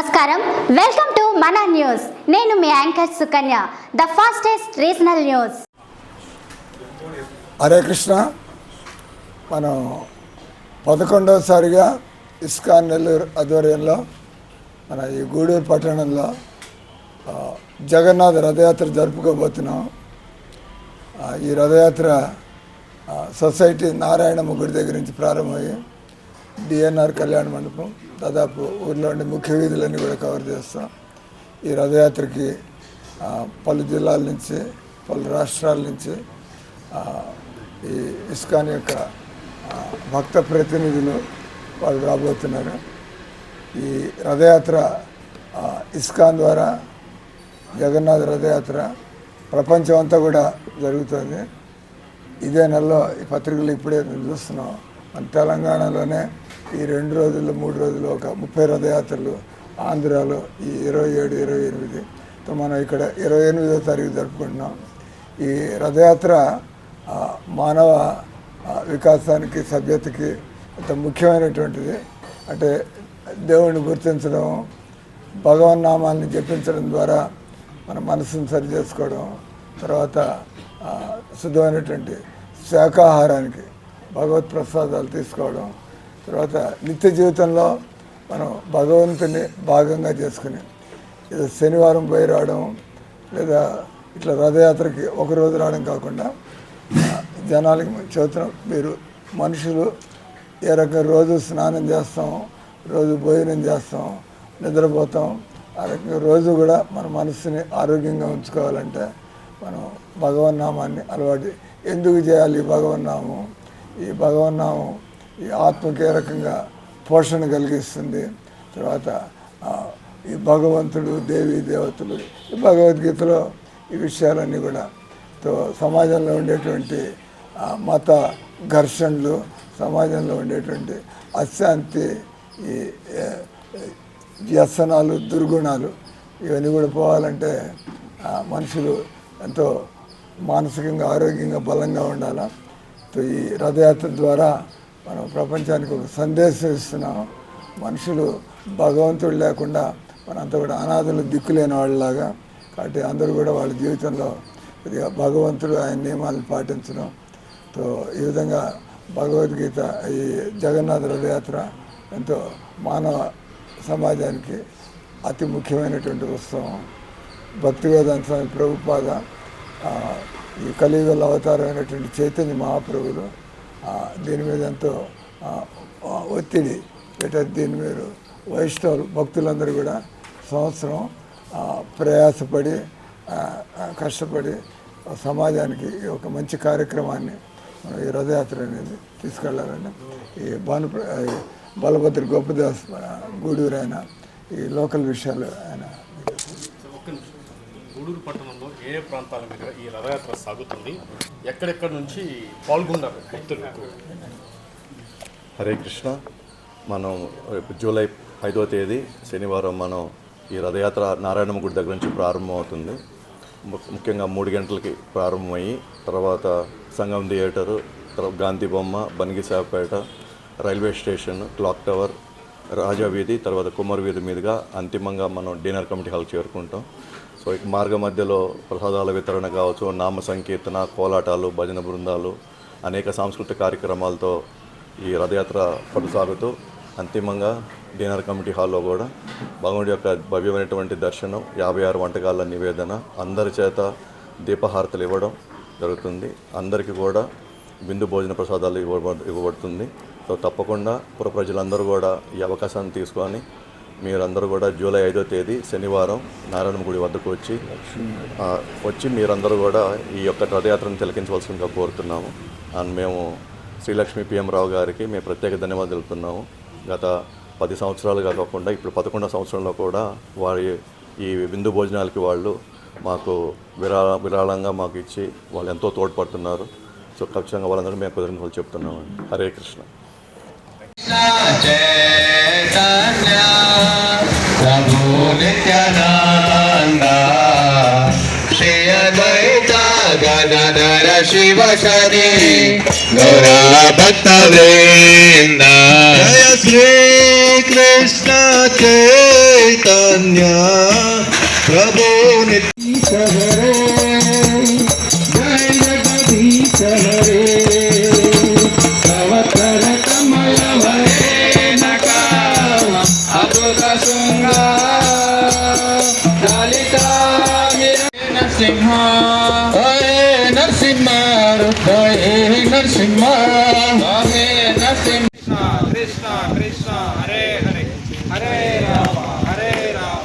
నమస్కారం. Welcome to మన news నేను మీ anchor Sukanya the fastest regional news Hare Krishna. మనం పదకొండవసారిగా ఇస్కాన్ నెల్లూరు ఆధ్వర్యంలో మన ఈ గూడూరు పట్టణంలో జగన్నాథ్ జగన్నాథ రథయాత్ర జరుపుకోబోతున్నాం. ఈ రథయాత్ర సొసైటీ నారాయణమ్మ గుడి దగ్గర నుంచి ప్రారంభమయ్యి డిఎన్ఆర్ కళ్యాణ మండపం దాదాపు ఊర్లోని ముఖ్య వీధులన్నీ కూడా కవర్ చేస్తాం. ఈ రథయాత్రకి పలు జిల్లాల నుంచి పలు రాష్ట్రాల నుంచి ఈ ఇస్కాన్ యొక్క భక్త ప్రతినిధులు వాళ్ళు రాబోతున్నారు. ఈ రథయాత్ర ఇస్కాన్ ద్వారా జగన్నాథ్ రథయాత్ర ప్రపంచం అంతా కూడా జరుగుతుంది. ఇదే నెలలో ఈ పత్రికలు ఇప్పుడే మేము చూస్తున్నాం. మన తెలంగాణలోనే ఈ రెండు రోజులు మూడు రోజులు ఒక ముప్పై రథయాత్రలు ఆంధ్రాలో ఈ ఇరవై ఏడు ఇరవై ఎనిమిది. మనం ఇక్కడ ఇరవై ఎనిమిదో తారీఖు జరుపుకుంటున్నాం. ఈ రథయాత్ర మానవ వికాసానికి సభ్యతకి అంత ముఖ్యమైనటువంటిది. అంటే దేవుణ్ణి గుర్తించడం భగవన్నామాల్ని జపించడం ద్వారా మన మనసును సరి చేసుకోవడం తర్వాత శుద్ధమైనటువంటి శాఖాహారానికి భగవత్ ప్రసాదాలు తీసుకోవడం తర్వాత నిత్య జీవితంలో మనం భగవంతుని భాగంగా చేసుకుని లేదా శనివారం పోయి రావడం లేదా ఇట్లా రథయాత్రకి ఒక రోజు రావడం కాకుండా జనాలకి మేము మీరు మనుషులు ఏ రకంగా రోజు స్నానం చేస్తాం రోజు భోజనం చేస్తాం నిద్రపోతాం ఆ రకంగా రోజు కూడా మన మనసుని ఆరోగ్యంగా ఉంచుకోవాలంటే మనం భగవన్నామాన్ని అలవాటు ఎందుకు చేయాలి భగవన్నామం? ఈ భగవన్నామం ఈ ఆత్మకి రకంగా పోషణ కలిగిస్తుంది? తర్వాత ఈ భగవంతుడు దేవి దేవతలు ఈ భగవద్గీతలో ఈ విషయాలన్నీ కూడా తో సమాజంలో ఉండేటువంటి మత ఘర్షణలు సమాజంలో ఉండేటువంటి అశాంతి ఈ వ్యసనాలు దుర్గుణాలు ఇవన్నీ కూడా పోవాలంటే మనుషులు ఎంతో మానసికంగా ఆరోగ్యంగా బలంగా ఉండాలా? ఈ రథయాత్ర ద్వారా మనం ప్రపంచానికి ఒక సందేశం ఇస్తున్నాం. మనుషులు భగవంతుడు లేకుండా మనంతా కూడా అనాథులు దిక్కులేని వాళ్ళలాగా. కాబట్టి అందరూ కూడా వాళ్ళ జీవితంలో కొద్దిగా భగవంతుడు ఆయన నియమాలను పాటించడం. తో ఈ విధంగా భగవద్గీత ఈ జగన్నాథ రథయాత్ర ఎంతో మానవ సమాజానికి అతి ముఖ్యమైనటువంటి ఉత్సవం. భక్తివేదాంత స్వామి ప్రభుపాద ఈ కలియుగంలో అవతారమైనటువంటి చైతన్య మహాప్రభులు దీని మీద ఎంతో ఒత్తిడి పెట్టారు దీని మీద వైష్ణవులు భక్తులందరూ కూడా సంవత్సరం ప్రయాసపడి కష్టపడి సమాజానికి ఈ ఒక మంచి కార్యక్రమాన్ని ఈ రథయాత్ర అనేది తీసుకెళ్ళాలని ఈ భాను బలభద్ర గోపదాస్ గూడూరు ఆయన ఈ లోకల్ విషయాలు ఆయన ఒక్క నిమిషం. గూడూరు పట్టణంలో ఏ ఏ ప్రాంతాల మీద ఈ రథయాత్ర సాగుతుంది? ఎక్కడెక్కడి నుంచి పాల్గొన్నారు భక్తులు హరే కృష్ణ. మనం రేపు జూలై ఐదో తేదీ శనివారం మనం ఈ రథయాత్ర నారాయణమ్మ గుడి దగ్గర నుంచి ప్రారంభమవుతుంది. ము- ముఖ్యంగా మూడు గంటలకి ప్రారంభమయ్యి తర్వాత సంగం థియేటరు తర్వాత గాంధీ బొమ్మ Banigisapeta railway station clock tower Raja వీధి తర్వాత కుమార్ వీధి మీదుగా అంతిమంగా మనం డిన్నర్ కమిటీ హాల్ చేరుకుంటాం. సో ఇక మార్గ మధ్యలో ప్రసాదాల వితరణ కావచ్చు నామ సంకీర్తన కోలాటాలు భజన బృందాలు అనేక సాంస్కృతిక కార్యక్రమాలతో ఈ రథయాత్ర కొనసాగుతూ అంతిమంగా డిన్నర్ కమిటీ హాల్లో కూడా భగవంతుడి యొక్క భవ్యమైనటువంటి దర్శనం యాభై ఆరు వంటకాల నివేదన అందరి చేత దీపహారతలు ఇవ్వడం జరుగుతుంది. అందరికీ కూడా బిందు భోజన ప్రసాదాలు ఇవ్వ ఇవ్వబడుతుంది. సో తప్పకుండా పుర ప్రజలందరూ కూడా ఈ అవకాశాన్ని తీసుకొని మీరందరూ కూడా జూలై ఐదో తేదీ శనివారం నారాయణ గుడి వద్దకు వచ్చి వచ్చి మీరందరూ కూడా ఈ యొక్క రథయాత్రను తిలకించవలసిందిగా కోరుతున్నాము. అండ్ మేము శ్రీలక్ష్మి పిఎం రావు గారికి మేము ప్రత్యేక ధన్యవాదాలు తెలుపుతున్నాము. గత పది సంవత్సరాలుగా కాకుండా ఇప్పుడు పదకొండో సంవత్సరంలో కూడా వారి ఈ విందు భోజనాలకి వాళ్ళు మాకు విరా విరాళంగా మాకు ఇచ్చి వాళ్ళు ఎంతో తోడ్పడుతున్నారు. సో ఖచ్చితంగా వాళ్ళందరూ మేము కృతజ్ఞతలు చెప్తున్నామండి హరే కృష్ణ. గణధర శివ శని గౌరా భక్త వృంద జయ శ్రీ కృష్ణ చైతన్య ప్రభు నిత్య నరుపయే నరసింహ స్వామి నరసింహ కృష్ణ కృష్ణ హరే హరే. హరే రామ హరే రామ.